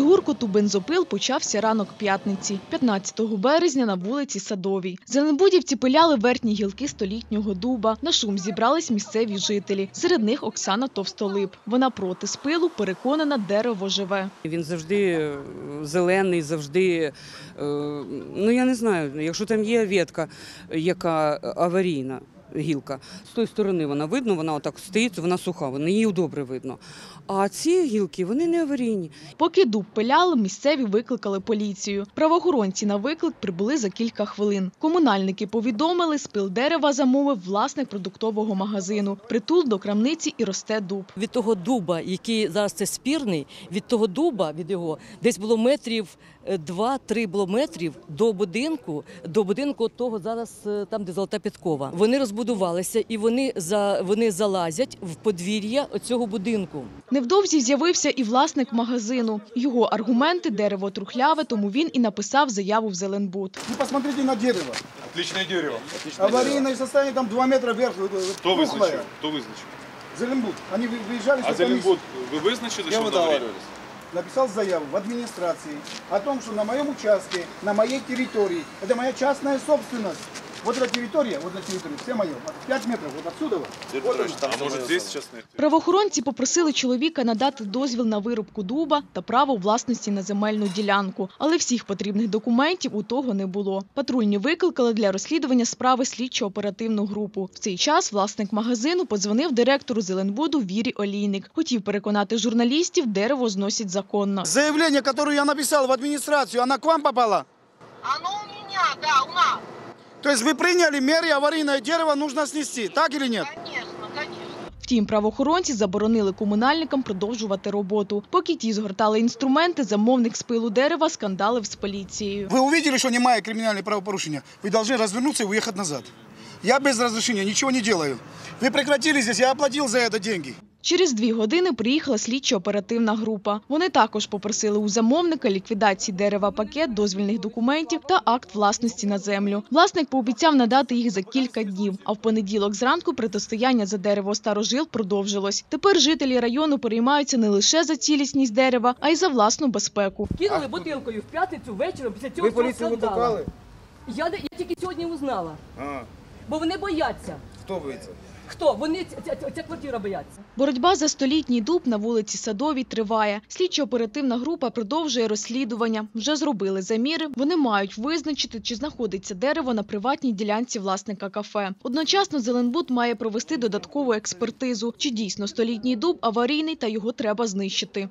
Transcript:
роботу бензопил почався ранок п'ятниці, 15 березня на вулиці Садовій. Зеленбудівці пиляли верхні гілки столітнього дуба. На шум зібрались місцеві жителі. Серед них Оксана Товстолип. Вона проти спилу, переконана, дерево живе. Він завжди е, зелений, завжди, е, ну я не знаю, якщо там є ветка, яка аварійна. Гілка з тої сторони вона видно, вона отак стоїть, вона суха, вона її добре видно. А ці гілки вони не аварійні. Поки дуб пиляли, місцеві викликали поліцію. Правоохоронці на виклик прибули за кілька хвилин. Комунальники повідомили, спил дерева замовив власник продуктового магазину. Притул до крамниці і росте дуб. від того дуба, який зараз це спірний, від того дуба, від його, десь було метрів е, два-три було метрів до будинку, до будинку того зараз е, там, де золота підкова. Вони розбудувалися і вони за вони залазять в подвір'я цього будинку. Невдовзі з'явився і власник магазину. Його аргументи дерево трухляве, тому він і написав заяву в Зеленбуд. Вы посмотрите на дерево. Отличное дерево. Отличное Аварийное состояние там 2 метра вверх. э, Хто пухлое. визначив? Хто визначив? Зеленбуд. Они вы- выезжали, А что комиссия. Зеленбуд, ви визначили, що воно аварійне? Написал заяву в администрации о том, что на моем участке, на моей территории, это моя частная собственность. Вот эта территория, вот эта территория, все мое. 5 метров, вот отсюда. Вот. А може здесь зараз не? Правоохоронці попросили чоловіка надати дозвіл на вирубку дуба та право власності на земельну ділянку, але всіх потрібних документів у того не було. Патрульні викликали для розслідування справи слідчо-оперативну групу. В цей час власник магазину подзвонив директору Зеленбуду Вірі Олійник. Хотів переконати журналістів, дерево зносять законно. Заявление, которое я написал в администрацию, оно к вам попало? Оно у меня, да, у нас. То есть вы приняли меры, аварийное дерево нужно снести, так или нет? Конечно, конечно. Втім, правоохоронці заборонили комунальникам продовжувати роботу. Поки ті згортали інструменти, замовник спилу дерева скандалив з поліцією. Вы увидели, что немає криминальное правопорушение. Вы должны развернуться и уехать назад. Я без разрешения ничего не делаю. Вы прекратили здесь, я оплатил за это деньги. Через дві години приїхала слідчо-оперативна група. Вони також попросили у замовника ліквідації дерева пакет, дозвільних документів та акт власності на землю. Власник пообіцяв надати їх за кілька днів. А в понеділок зранку протистояння за дерево старожил продовжилось. Тепер жителі району переймаються не лише за цілісність дерева, а й за власну безпеку. Кинули бутилкою в п'ятницю вечором після цього всього скандалу. Я, я тільки сьогодні узнала, А, бо вони бояться. хто боїться? Хто? Вони ця, квартира бояться. Боротьба за столітній дуб на вулиці Садовій триває. Слідчо-оперативна група продовжує розслідування. Вже зробили заміри. Вони мають визначити, чи знаходиться дерево на приватній ділянці власника кафе. Одночасно Зеленбуд має провести додаткову експертизу, чи дійсно столітній дуб аварійний та його треба знищити.